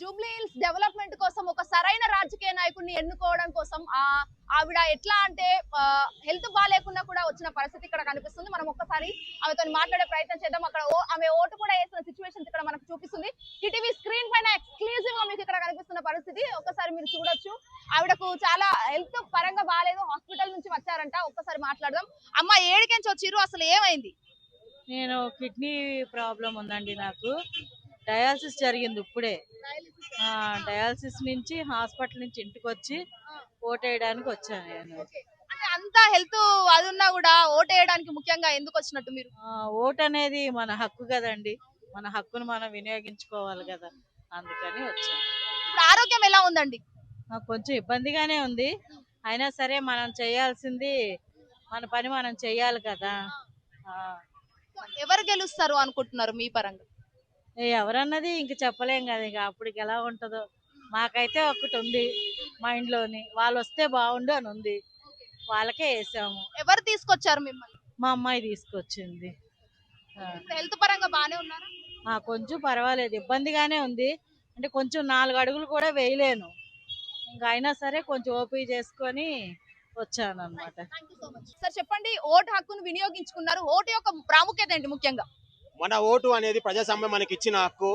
Jubilee hills development కోసం ఒక సరైన రాజకీయ నాయకుడిని ఎన్నుకోవడం కోసం ఆ ఆవిడ ఎట్లా అంటే హెల్త్ బాగాలేకుండా కూడా వచ్చిన పరిస్థితి ఇక్కడ కనిపిస్తుంది. మనం ఒక్కసారి ఆమెతో మాట్లాడే ప్రయత్నం చేద్దాం. అక్కడ ఓ- ఆమె ఓటు కూడా వేసిన సిచ్యువేషన్ ఇక్కడ మనకు చూపిస్తుంది. ఈటీవీ స్క్రీన్ పైన ఎక్స్క్లూజివ్గా మీకు ఇక్కడ కనిపిస్తున్న పరిస్థితి. ఒక్కసారి మీరు చూడొచ్చు. ఆవిడకు చాలా హెల్త్ పరంగా బాగాలేదు హాస్పిటల్ నుంచి వచ్చారంట. ఒక్కసారి మాట్లాడదాం. అమ్మ ఏడికెంచి వచ్చిర్రు అసలు ఏమైంది? నేను కిడ్నీ ప్రాబ్లం ఉందండి నాకు. డయాలసిస్ జరిగింది ఇప్పుడే. ఆ, డయాలసిస్ నుంచి హాస్పిటల్ నుంచి ఇంటికి వచ్చి ఓటేయడానికి వచ్చాను నేను. అంటే అంత హెల్త్ అది ఉన్నా కూడా ఓటు వేయడానికి ముఖ్యంగా ఎందుకు వచ్చినట్టు మీరు? ఓటు అనేది మన హక్కు కదండి. మన హక్కును మనం వినియోగించుకోవాలి కదా. అందుకని వచ్చాను. ఇప్పుడు ఆరోగ్యం ఎలా ఉందండి? కొంచెం ఇబ్బందిగానే ఉంది. అయినా సరే మనం చేయాల్సింది మన పని మనం చేయాలి కదా. ఎవరు గెలుస్తారు అనుకుంటున్నారు మీ పరంగా? ఎవరన్నది ఇంక చెప్పలేం కదా ఇక. అప్పటికి ఎలా ఉంటుందో. మాకైతే ఒకటి ఉంది మైండ్లోని. వాళ్ళు వస్తే బాగుండు అని ఉంది. వాళ్ళకే వేసాము. ఎవరు తీసుకొచ్చారు మిమ్మల్ని? మా అమ్మాయి తీసుకొచ్చింది. హెల్త్ పరంగా బానే ఉన్నారా? కొంచెం పర్వాలేదు. ఇబ్బందిగానే ఉంది. అంటే కొంచెం నాలుగు అడుగులు కూడా వేయలేను. ఇంకా అయినా సరే కొంచెం ఓపీ చేసుకొని వచ్చాను అనమాట సార్ చెప్పండి ఓటు హక్కును వినియోగించుకున్నారు. ఓటు యొక్క ప్రాముఖ్యత ఏంటి ముఖ్యంగా? మన ఓటు అనేది ప్రజాస్వామ్యం మనకి ఇచ్చిన హక్కు.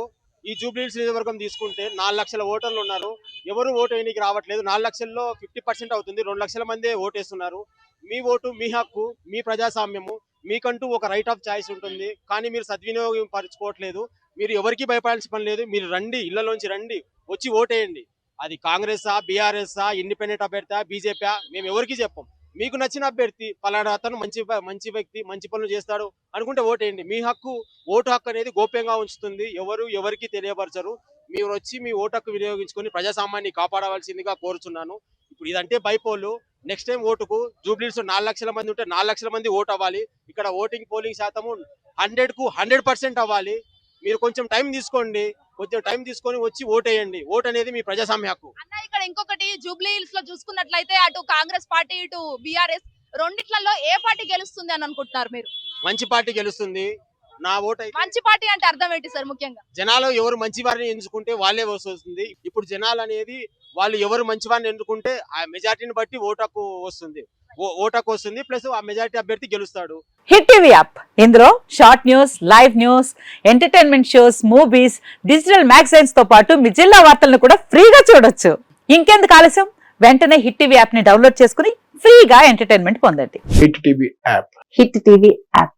ఈ జూబ్లీహిల్స్ నియోజకవర్గం తీసుకుంటే నాలుగు లక్షల ఓటర్లు ఉన్నారు. ఎవరు ఓటు వేయడానికి రావట్లేదు. నాలుగు లక్షల్లో ఫిఫ్టీ పర్సెంట్ అవుతుంది. రెండు లక్షల మందే ఓటేస్తున్నారు. మీ ఓటు మీ హక్కు మీ ప్రజాస్వామ్యము మీకంటూ ఒక రైట్ ఆఫ్ చాయిస్ ఉంటుంది. కానీ మీరు సద్వినియోగం పరచుకోవట్లేదు. మీరు ఎవరికి భయపడాల్సిన పని లేదు. మీరు రండి ఇళ్ళలోంచి రండి వచ్చి ఓటేయండి. అది కాంగ్రెసా బీఆర్ఎస్ఆ ఇండిపెండెంట్ అభ్యర్థి బీజేపీ మేము ఎవరికి చెప్పం. మీకు నచ్చిన అభ్యర్థి పలానా అతను మంచి మంచి వ్యక్తి మంచి పనులు చేస్తాడు అనుకుంటే ఓటేయండి. మీ హక్కు ఓటు హక్కు అనేది గోప్యంగా ఉంచుతుంది. ఎవరు ఎవరికి తెలియపరచరు. మీరు వచ్చి మీ ఓటు హక్కు వినియోగించుకొని ప్రజాసామాన్ని కాపాడవలసిందిగా కోరుచున్నాను. ఇప్పుడు ఇదంటే బైపోలు. నెక్స్ట్ టైం ఓటుకు జూబ్లీస్ నాలుగు లక్షల మంది ఉంటే నాలుగు లక్షల మంది ఓటు అవ్వాలి ఇక్కడ ఓటింగ్ పోలింగ్ శాతము హండ్రెడ్కు హండ్రెడ్ పర్సెంట్ అవ్వాలి. మీరు కొంచెం టైం తీసుకోండి. కొంచెం టైం తీసుకొని వచ్చి ఓటేయండి. ఓటు అనేది మీ ప్రజాస్వామ్య హక్కు. అన్న ఇక్కడ ఇంకొకటి జూబ్లీ హిల్స్లో చూసుకున్నట్లయితే అటు కాంగ్రెస్ పార్టీ ఇటు బీఆర్ఎస్ రెండిట్లలో ఏ పార్టీ గెలుస్తుంది అని అనుకుంటున్నారు మీరు? మంచి పార్టీ గెలుస్తుంది. నా ఓటు మంచి పార్టీ అంటే అర్థం ఏంటి సార్ ముఖ్యంగా? జనాలు ఎవరు మంచి వారిని ఎంచుకుంటే వాళ్ళే వస్తుంది. ఇప్పుడు జనాలు అనేది వాళ్ళు ఎవరు మంచి వారిని ఎన్నుకుంటే ఆ మెజార్టీని బట్టి ఓటకు వస్తుంది. ఓటకు వస్తుంది. ప్లస్ ఆ మెజార్టీ అభ్యర్థి గెలుస్తాడు. Hit TV app. ఇందులో short news live news entertainment shows movies digital మ్యాగజైన్స్తో పాటు మీ జిల్లా వార్తలను కూడా ఫ్రీగా చూడొచ్చు. ఇంకెందుకు ఆలస్యం? వెంటనే హిట్ టీవీ యాప్ని డౌన్లోడ్ చేసుకుని ఫ్రీగా ఎంటర్టైన్మెంట్ పొందండి. Hit TV app. Hit TV app.